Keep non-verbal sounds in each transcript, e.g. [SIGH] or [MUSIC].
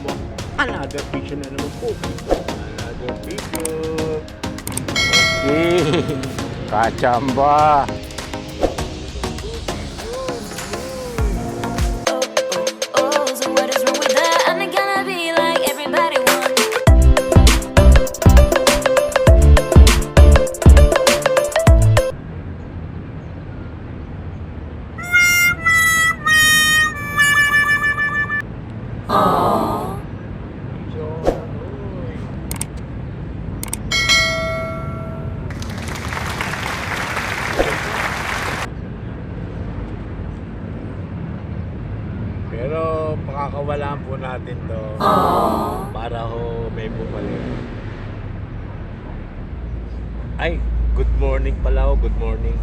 mo. Another picture na naman po. Another picture. Okay. Kachamba. Oh, Pero pakakawalaan po natin to. Para ho may bumalik. Ay, good morning pala ho. Good morning.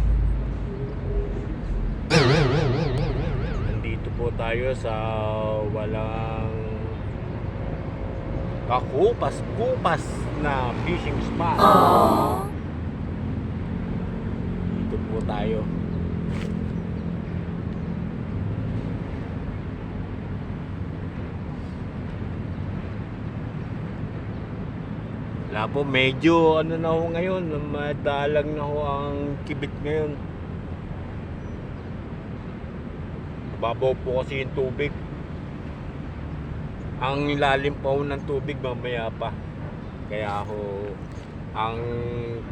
Nandito po tayo sa walang kakupas-kupas na fishing spot. Dito po tayo. Wala po, medyo ano na ho ngayon, madalang na ho ang kibit ngayon. Babaw po kasi yung tubig. Ang ilalim pa ho ng tubig mamaya pa. Kaya ho, ang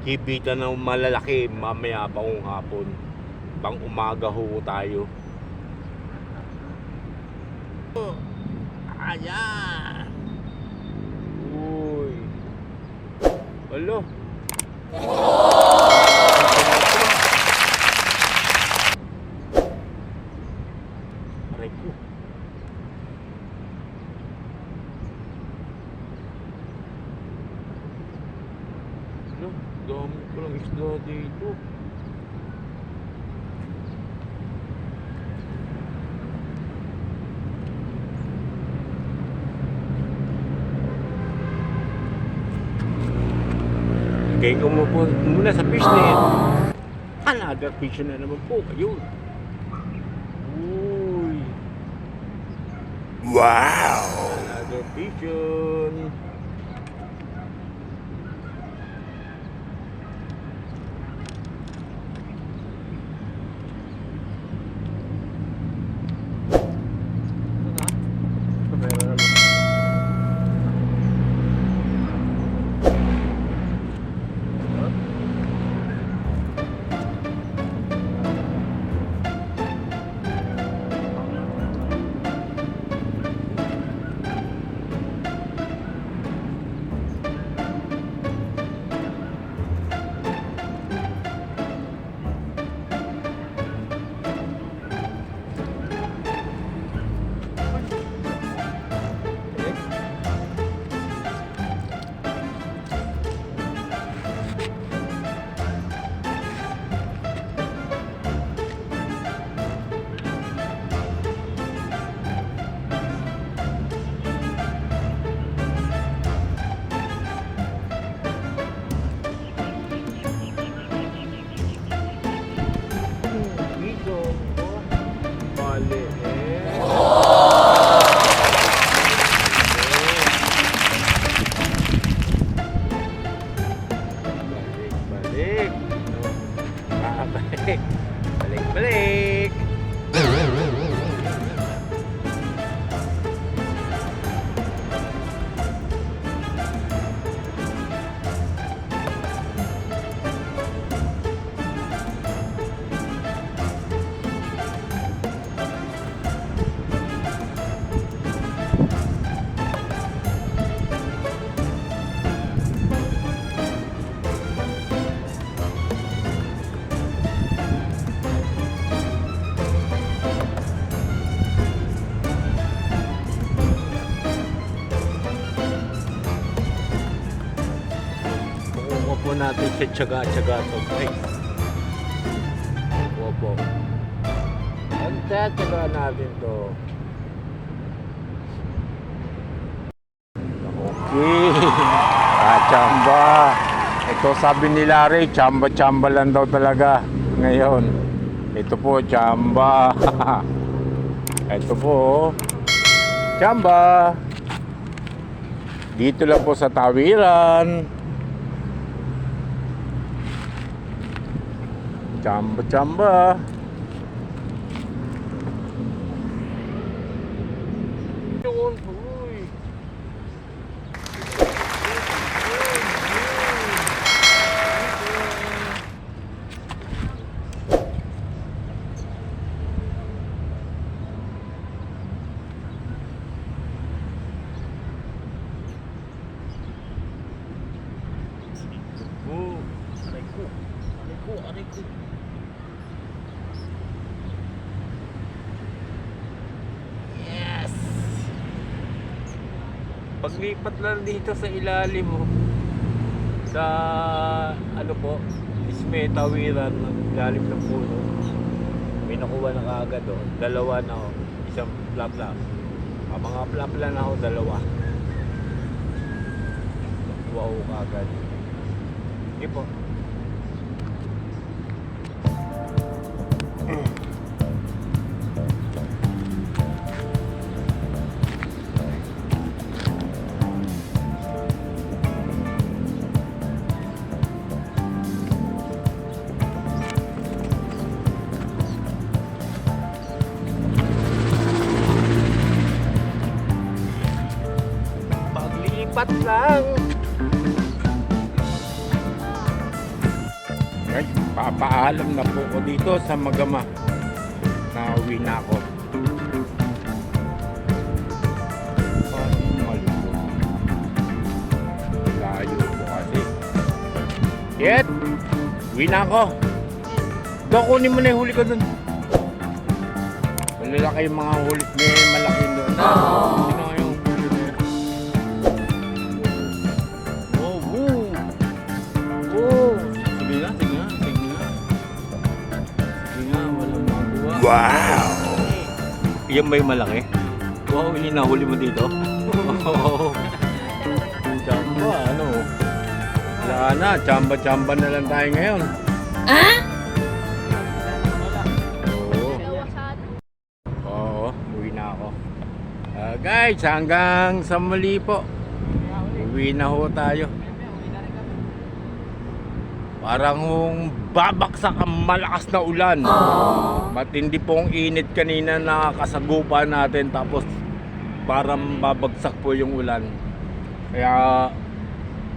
kibitan ng malalaki mamaya pa kung hapon. Pang umaga ho tayo. Ayan! Uy! Alo. Aray ko. Ano? Dami ko lang isda dito. Lagay ko mo po muna sa fishnet. Another fish na naman po. Ayun. Uy. Wow! Another fish po natin sa tsaga-tsaga to guys. Kukuha po. Ang tsaga natin to. Okay. Kachamba. Ito sabi ni Larry, chamba-chamba lang daw talaga ngayon. Ito po, chamba. [LAUGHS] Ito po, oh. chamba. Dito lang po sa Tawiran. Chamba chamba. Yun, uy. Oh, aray ko. Aray ko, aray ko. Yes! Paglipat lang dito sa ilalim mo sa ano po Isme Tawiran ng ilalim ng puno. May nakuha na kaagad oh. dalawa na oh. isang flap ah, mga flap lang na oh, dalawa. Nakuha ko kaagad. Sige po paglipat lang Guys, papaalam na po ko dito sa Magama. Nauwi na ako. Layo po kasi. Yet, uwi na ako. Doon, kunin mo na yung huli ko dun. Malalaki yung mga huli. May malaki doon. Sino wow yan ba yung malaki? wow yun yung nahuli mo dito wow Chamba, ano? Wala na, chamba-chamba na lang tayo ngayon. Oo. Oo, uwi na ako. Ah, guys, hanggang sa muli po. Uwi na ho tayo. Parang babaksak ang malakas na ulan. Matindi pong init kanina na kasagupan natin tapos parang babagsak po yung ulan. Kaya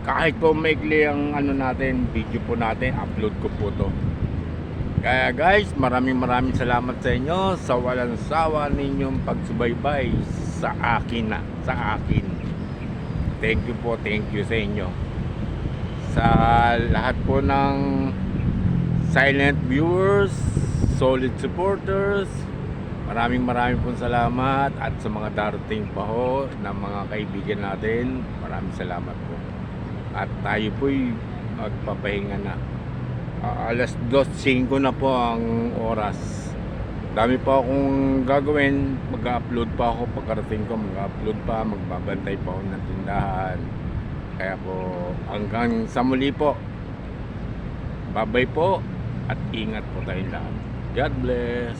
kahit po maikli ang ano natin, video po natin, upload ko po to. Kaya guys, maraming maraming salamat sa inyo sa walang sawa ninyong pagsubaybay sa akin na, sa akin. Thank you po, thank you sa inyo. Sa lahat po ng silent viewers, solid supporters, maraming maraming po salamat at sa mga darating pa ho ng mga kaibigan natin, maraming salamat po. At tayo po'y magpapahinga na. Ah, alas 2.05 na po ang oras. Dami pa akong gagawin. Mag-upload pa ako pagkarating ko. Mag-upload pa. Magbabantay pa ako ng tindahan. Kaya po hanggang sa muli po. Babay po. At ingat po tayong lahat. God bless.